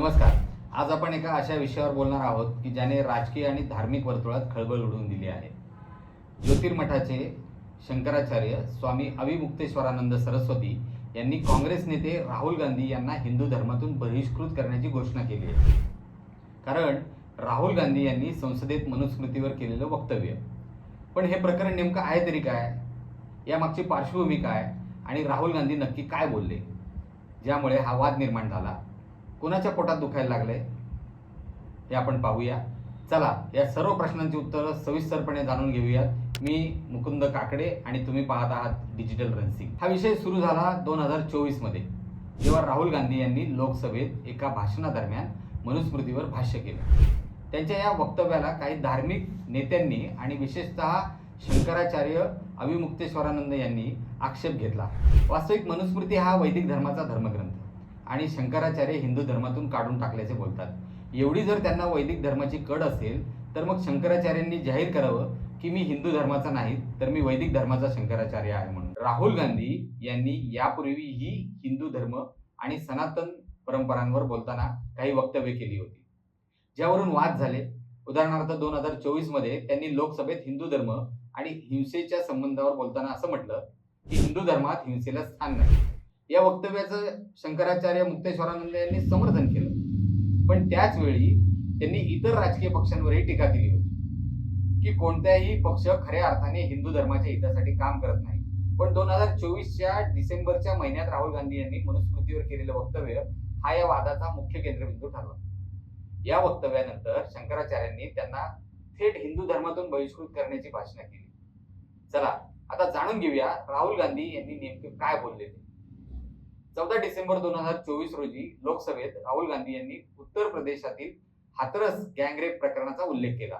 नमस्कार. आज आपण एका अशा विषयावर बोलणार आहोत की ज्याने राजकीय आणि धार्मिक वर्तुळात खळबळ उडवून दिली आहे. ज्योतिर्मठाचे शंकराचार्य स्वामी अविमुक्तेश्वरानंद सरस्वती यांनी काँग्रेस नेते राहुल गांधी यांना हिंदू धर्मातून बहिष्कृत करण्याची घोषणा केली आहे. कारण राहुल गांधी यांनी संसदेत मनुस्मृतीवर केलेलं वक्तव्य. पण हे प्रकरण नेमकं आहे तरी काय? यामागची पार्श्वभूमी काय? आणि राहुल गांधी नक्की काय बोलले? ज्यामुळे हा वाद निर्माण झाला. कोणाच्या पोटात दुखायला लागलंय हे आपण पाहूया. चला या सर्व प्रश्नांची उत्तरं सविस्तरपणे जाणून घेऊयात. मी मुकुंद काकडे आणि तुम्ही पाहत आहात डिजिटल रन्सिंग हा विषय सुरू झाला दोन हजार चोवीसमध्ये जेव्हा राहुल गांधी यांनी लोकसभेत एका भाषणादरम्यान मनुस्मृतीवर भाष्य केलं. त्यांच्या या वक्तव्याला काही धार्मिक नेत्यांनी आणि विशेषतः शंकराचार्य अविमुक्तेश्वरानंद यांनी आक्षेप घेतला. वास्तविक मनुस्मृती हा वैदिक धर्माचा धर्मग्रंथ. आणि शंकराचार्य हिंदू धर्मातून काढून टाकल्याचे बोलतात. एवढी जर त्यांना वैदिक धर्माची कड असेल तर मग शंकराचार्यांनी जाहीर करावं की मी हिंदू धर्माचा नाही तर मी वैदिक धर्माचा शंकराचार्य आहे म्हणून. राहुल गांधी यांनी यापूर्वी ही हिंदू धर्म आणि सनातन परंपरांवर बोलताना काही वक्तव्य केली होती. ज्यावरून वाद झाले. उदाहरणार्थ दोन हजार चोवीसमध्ये त्यांनी लोकसभेत हिंदू धर्म आणि हिंसेच्या संबंधावर बोलताना असं म्हटलं की हिंदू धर्मात हिंसेला स्थान नाही. या वक्तव्याचं शंकराचार्य मुक्तेश्वरानंद यांनी समर्थन केलं. पण त्याचवेळी त्यांनी इतर राजकीय पक्षांवरही टीका केली होती. की कोणत्याही पक्ष खऱ्या अर्थाने हिंदू धर्माच्या हितासाठी काम करत नाही. पण दोन हजार चोवीसच्या डिसेंबरच्या महिन्यात राहुल गांधी यांनी मनुस्मृतीवर केलेलं वक्तव्य हा या वादाचा मुख्य केंद्रबिंदू ठरला. या वक्तव्यानंतर शंकराचार्यांनी त्यांना थेट हिंदू धर्मातून बहिष्कृत करण्याची भाषणा केली. चला आता जाणून घेऊया राहुल गांधी यांनी नेमके काय बोलले ते चौदा डिसेंबर दोन हजार चोवीस रोजी लोकसभेत राहुल गांधी यांनी उत्तर प्रदेशातील हाथरस गँगरेप प्रकरणाचा उल्लेख केला.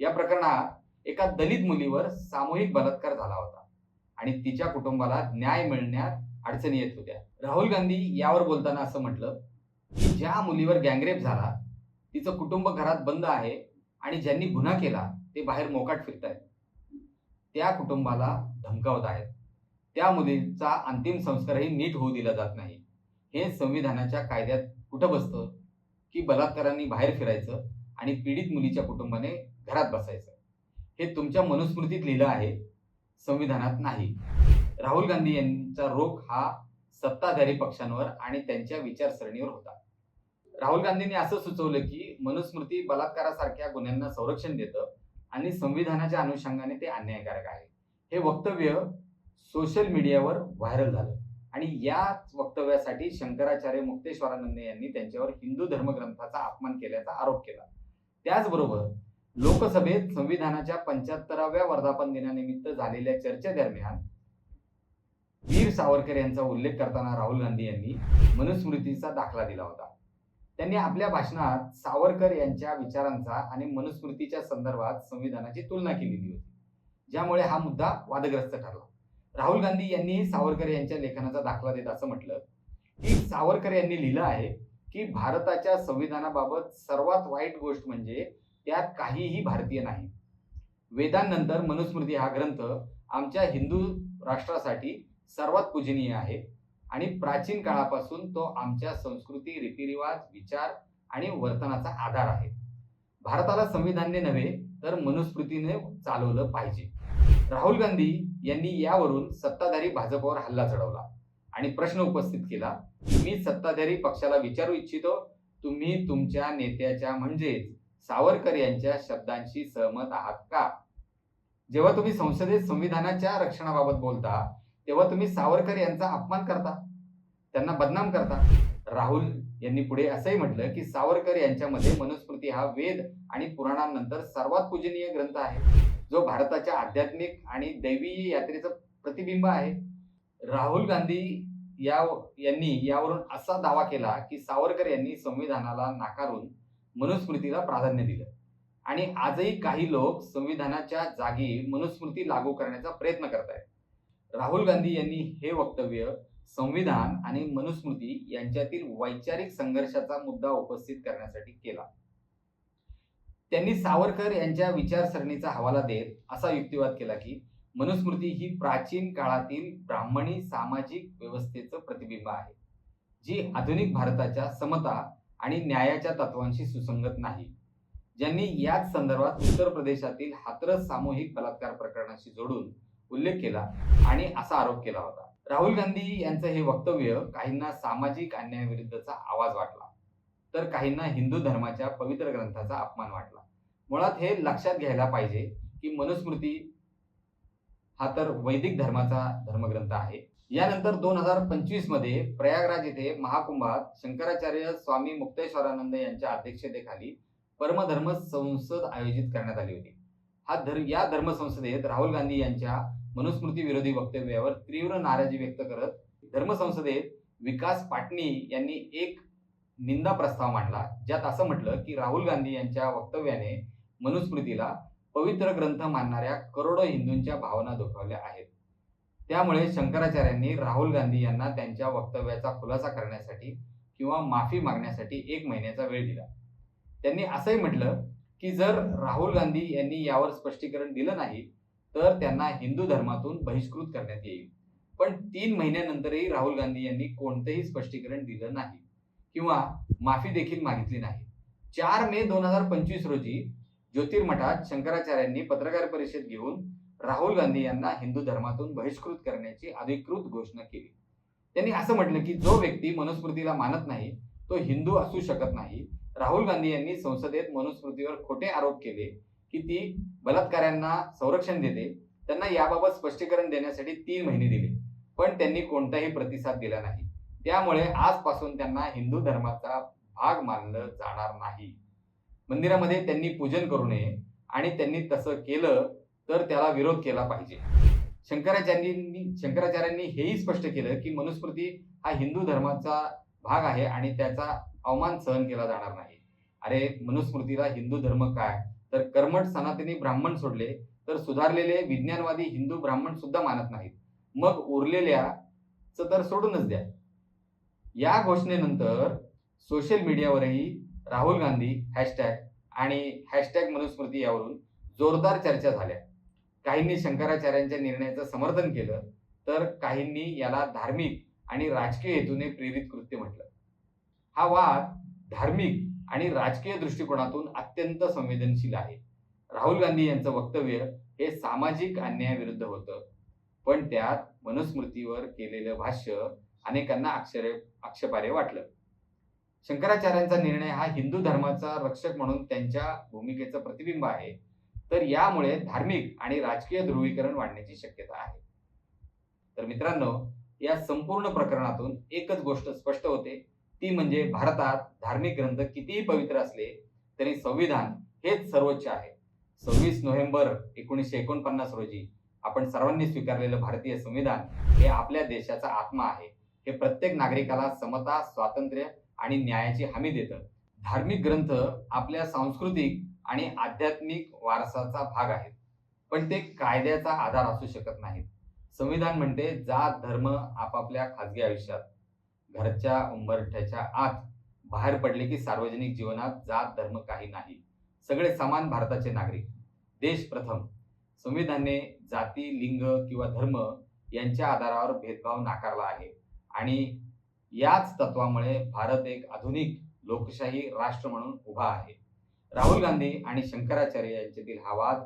या प्रकरणात एका दलित मुलीवर सामूहिक बलात्कार झाला होता आणि तिच्या कुटुंबाला न्याय मिळण्यात अडचणी येत होत्या. राहुल गांधी यावर बोलताना असं म्हटलं की ज्या मुलीवर गँगरेप झाला तिचं कुटुंब घरात बंद आहे आणि ज्यांनी गुन्हा केला ते बाहेर मोकाट फिरतायत. त्या कुटुंबाला धमकावत आहेत. त्या मुलीचा अंतिम संस्कारही नीट होऊ दिला जात नाही. हे संविधानाच्या कायद्यात कुठं बसतं? की बलात्कारांनी बाहेर फिरायचं आणि पीडित मुलीच्या कुटुंबाने घरात बसायचं. हे तुमच्या मनुस्मृतीत लिहिलं आहे. संविधानात नाही. राहुल गांधी यांचा रोख हा सत्ताधारी पक्षांवर आणि त्यांच्या विचारसरणीवर होता. राहुल गांधींनी असं सुचवलं की मनुस्मृती बलात्कारासारख्या गुन्ह्यांना संरक्षण देतं आणि संविधानाच्या अनुषंगाने ते अन्यायकारक आहे. हे वक्तव्य सोशल मीडियावर व्हायरल झालं. आणि याच वक्तव्यासाठी शंकराचार्य मुक्तेश्वरानंद यांनी त्यांच्यावर हिंदू धर्मग्रंथाचा अपमान केल्याचा आरोप केला. त्याचबरोबर लोकसभेत संविधानाच्या पंच्याहत्तराव्या वर्धापन दिनानिमित्त झालेल्या चर्चेदरम्यान वीर सावरकर यांचा उल्लेख करताना राहुल गांधी यांनी मनुस्मृतीचा दाखला दिला होता. त्यांनी आपल्या भाषणात सावरकर यांच्या विचारांचा आणि मनुस्मृतीच्या संदर्भात संविधानाची तुलना केलेली होती. ज्यामुळे हा मुद्दा वादग्रस्त ठरला. राहुल गांधी यांनी सावरकर यांच्या लेखनाचा दाखला देत असं म्हटलं. की सावरकर यांनी लिहिलं आहे की भारताच्या संविधानाबाबत सर्वात वाईट गोष्ट म्हणजे त्यात काहीही भारतीय नाही. वेदांनंतर मनुस्मृती हा ग्रंथ आमच्या हिंदू राष्ट्रासाठी सर्वात पूजनीय आहे आणि प्राचीन काळापासून तो आमच्या संस्कृती रीतिरिवाज विचार आणि वर्तनाचा आधार आहे. भारताला संविधानने नव्हे तर मनुस्मृतीने चालवलं पाहिजे. राहुल गांधी यांनी यावरून सत्ताधारी भाजपवर हल्ला चढवला. आणि प्रश्न उपस्थित केला मी सत्ताधारी पक्षाला विचारू इच्छितो. तुम्ही तुमच्या नेत्याच्या म्हणजेच सावरकर यांच्या शब्दांशी सहमत आहात का? जेव्हा तुम्ही संसदेत संविधानाच्या रक्षणाबाबत बोलता तेव्हा तुम्ही सावरकर यांचा अपमान करता. त्यांना बदनाम करता. राहुल यांनी पुढे असंही म्हटलं की सावरकर यांच्यामध्ये मनुस्मृती हा वेद आणि पुराणांनंतर सर्वात पूजनीय ग्रंथ आहे. जो भारताच्या आध्यात्मिक आणि दैवी यात्रेचं प्रतिबिंब आहे राहुल गांधी या यांनी यावरून असा दावा केला की सावरकर यांनी संविधानाला नाकारून मनुस्मृतीला प्राधान्य दिलं. आणि आजही काही लोक संविधानाच्या जागी मनुस्मृती लागू करण्याचा प्रयत्न करत आहेत राहुल गांधी यांनी हे वक्तव्य संविधान आणि मनुस्मृती यांच्यातील वैचारिक संघर्षाचा मुद्दा उपस्थित करण्यासाठी केला. त्यांनी सावरकर यांच्या विचारसरणीचा हवाला देत असा युक्तिवाद केला की मनुस्मृती ही प्राचीन काळातील ब्राह्मणी सामाजिक व्यवस्थेचं प्रतिबिंब आहे जी आधुनिक भारताच्या समता आणि न्यायाच्या तत्वांशी सुसंगत नाही. ज्यांनी याच संदर्भात उत्तर प्रदेशातील हातरस सामूहिक बलात्कार प्रकरणाशी जोडून उल्लेख केला आणि असा आरोप केला होता. राहुल गांधी यांचं हे वक्तव्य काहींना सामाजिक अन्यायाविरुद्धचा आवाज वाटला. तर काहींना हिंदू धर्माच्या पवित्र ग्रंथाचा अपमान वाटला. मुळात हे लक्षात घ्यायला पाहिजे की मनुस्मृती हा तर वैदिक धर्माचा धर्मग्रंथ आहे. यानंतर दोन हजार पंचवीसमध्ये प्रयागराज येथे महाकुंभात शंकराचार्य स्वामी मुक्तेश्वरानंद यांच्या अध्यक्षतेखाली परमधर्म संसद आयोजित करण्यात आली होती. हा धर या धर्मसंसदेत राहुल गांधी यांच्या मनुस्मृती विरोधी वक्तव्यावर तीव्र नाराजी व्यक्त करत धर्मसंसदेत विकास पाटणी यांनी एक निंदा प्रस्ताव मांडला ज्यात असं म्हटलं की राहुल गांधी यांच्या वक्तव्याने मनुस्मृतीला पवित्र ग्रंथ मानणाऱ्या करोडो हिंदूंच्या भावना दुखावल्या आहेत. त्यामुळे शंकराचार्यांनी राहुल गांधी यांना त्यांच्या वक्तव्याचा खुलासा करण्यासाठी किंवा माफी मागण्यासाठी एक महिन्याचा वेळ दिला. त्यांनी असंही म्हटलं की जर राहुल गांधी यांनी यावर स्पष्टीकरण दिलं नाही तर त्यांना हिंदू धर्मातून बहिष्कृत करण्यात येईल. पण तीन महिन्यानंतरही राहुल गांधी यांनी कोणतंही स्पष्टीकरण दिलं नाही. किंवा माफी देखील मागितली नाही. चार मे दोन हजार पंचवीस रोजी ज्योतिर्मठात शंकराचार्यांनी पत्रकार परिषद घेऊन राहुल गांधी यांना हिंदू धर्मातून बहिष्कृत करण्याची अधिकृत घोषणा केली. त्यांनी असं म्हटलं की जो व्यक्ती मनुस्मृतीला मानत नाही तो हिंदू असू शकत नाही. राहुल गांधी यांनी संसदेत मनुस्मृतीवर खोटे आरोप केले की ती बलात्कारांना संरक्षण देते. त्यांना याबाबत स्पष्टीकरण देण्यासाठी तीन महिने दिले. पण त्यांनी कोणताही प्रतिसाद दिला नाही. त्यामुळे आजपासून त्यांना हिंदू धर्माचा भाग मानलं जाणार नाही. मंदिरामध्ये त्यांनी पूजन करू नये आणि त्यांनी तसं केलं तर त्याला विरोध केला पाहिजे. शंकराचार्यांनी शंकराचार्यांनी हेही स्पष्ट केलं की मनुस्मृती हा हिंदू धर्माचा भाग आहे आणि त्याचा अवमान सहन केला जाणार नाही. अरे मनुस्मृतीला हिंदू धर्म काय? तर कर्मठ सनातनी ब्राह्मण सोडले तर सुधारलेले विज्ञानवादी हिंदू ब्राह्मण सुद्धा मानत नाहीत. मग उरलेल्याच तर सोडूनच द्या. या घोषणेनंतर सोशल मीडियावरही राहुल गांधी हॅशटॅग आणि हॅशटॅग मनुस्मृती यावरून जोरदार चर्चा झाल्या. काहींनी शंकराचार्यांच्या निर्णयाचं समर्थन केलं तर काहींनी याला धार्मिक आणि राजकीय हेतूने प्रेरित कृत्य म्हटलं. हा वाद धार्मिक आणि राजकीय दृष्टिकोनातून अत्यंत संवेदनशील आहे. राहुल गांधी यांचं वक्तव्य हे सामाजिक अन्यायाविरुद्ध होतं. पण त्यात मनुस्मृतीवर केलेलं भाष्य अनेकांना आक्षरे आक्षेपारे वाटलं. शंकराचार्यांचा निर्णय हा हिंदू धर्माचा रक्षक म्हणून त्यांच्या भूमिकेचं प्रतिबिंब आहे. तर यामुळे धार्मिक आणि राजकीय ध्रुवीकरण वाढण्याची शक्यता आहे. तर मित्रांनो या संपूर्ण प्रकरणातून एकच गोष्ट स्पष्ट होते. ती म्हणजे भारतात धार्मिक ग्रंथ कितीही पवित्र असले तरी संविधान हेच सर्वोच्च आहे. सव्वीस नोव्हेंबर एकोणीसशे एकोणपन्नास रोजी आपण सर्वांनी स्वीकारलेलं भारतीय संविधान हे आपल्या देशाचा आत्मा आहे. हे प्रत्येक नागरिकाला समता स्वातंत्र्य आणि न्यायाची हमी देतं. धार्मिक ग्रंथ आपल्या सांस्कृतिक आणि आध्यात्मिक वारसाचा भाग आहेत. पण ते कायद्याचा आधार असू शकत नाहीत. संविधान म्हणते जात धर्म आपापल्या खाजगी आयुष्यात. घरच्या उंबरठ्याच्या आत. बाहेर पडले की सार्वजनिक जीवनात जात धर्म काही नाही. सगळे समान भारताचे नागरिक. देश प्रथम. संविधानने जाती लिंग किंवा धर्म यांच्या आधारावर भेदभाव नाकारला आहे. आणि याच तत्वामुळे भारत एक आधुनिक लोकशाही राष्ट्र म्हणून उभा आहे. राहुल गांधी आणि शंकराचार्य यांच्यातील हा वाद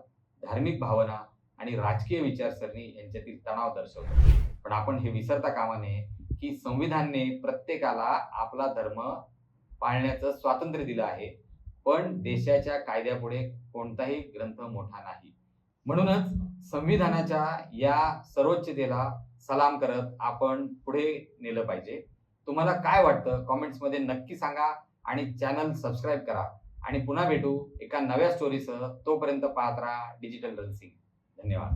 धार्मिक भावना आणि राजकीय विचारसरणी यांच्यातील तणाव दर्शवतो. पण आपण हे विसरता कामा नये की संविधानने प्रत्येकाला आपला धर्म पाळण्याचं स्वातंत्र्य दिलं आहे. पण देशाच्या कायद्यापुढे कोणताही ग्रंथ मोठा नाही. म्हणूनच संविधानाच्या या सर्वोच्चतेला सलाम करत आपण पुढे नेलं पाहिजे. तुम्हाला काय वाटतं? कॉमेंट्समध्ये नक्की सांगा आणि चॅनल सबस्क्राईब करा. आणि पुन्हा भेटू एका नव्या स्टोरीसह तोपर्यंत पाहत राहा डिजिटल रन्सिंग धन्यवाद.